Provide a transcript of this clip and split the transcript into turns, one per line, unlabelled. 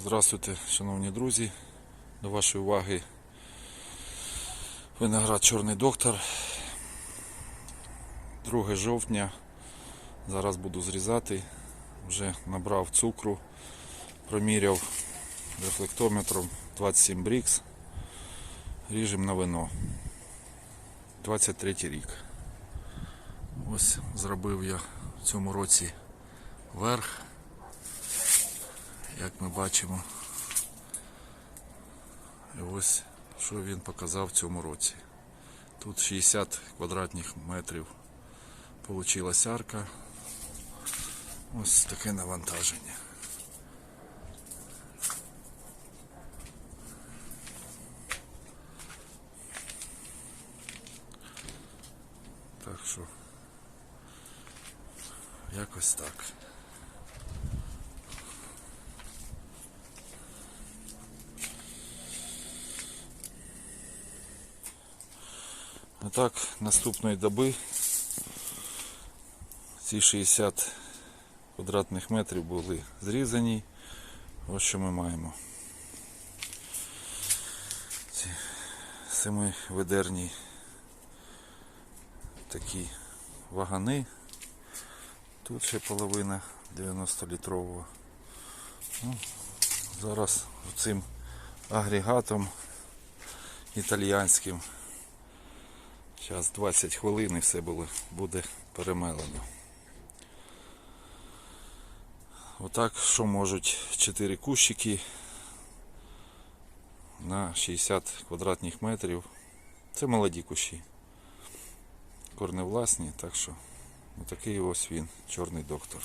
Здравствуйте, шановні друзі. До вашої уваги виноград Чорний доктор. 2 жовтня. Зараз буду зрізати. Вже набрав цукру, проміряв рефлектометром 27 брікс. Ріжем на вино. 23 рік. Ось зробив я в цьому році верх як ми бачимо. І ось що він показав в цьому році. Тут 60 квадратних метрів получилась арка. Ось таке навантаження. Так що якось так. А так, наступної доби ці 60 квадратних метрів були зрізані. Ось що ми маємо. Ці семиведерні такі вагани. Тут ще половина 90-літрового. Ну, зараз цим агрегатом італіянським Зараз 20 хвилин і все було, буде перемелено. Отак, що можуть 4 кущики на 60 квадратних метрів. Це молоді кущі. Корневласні, так що отакий ось він, чорний доктор.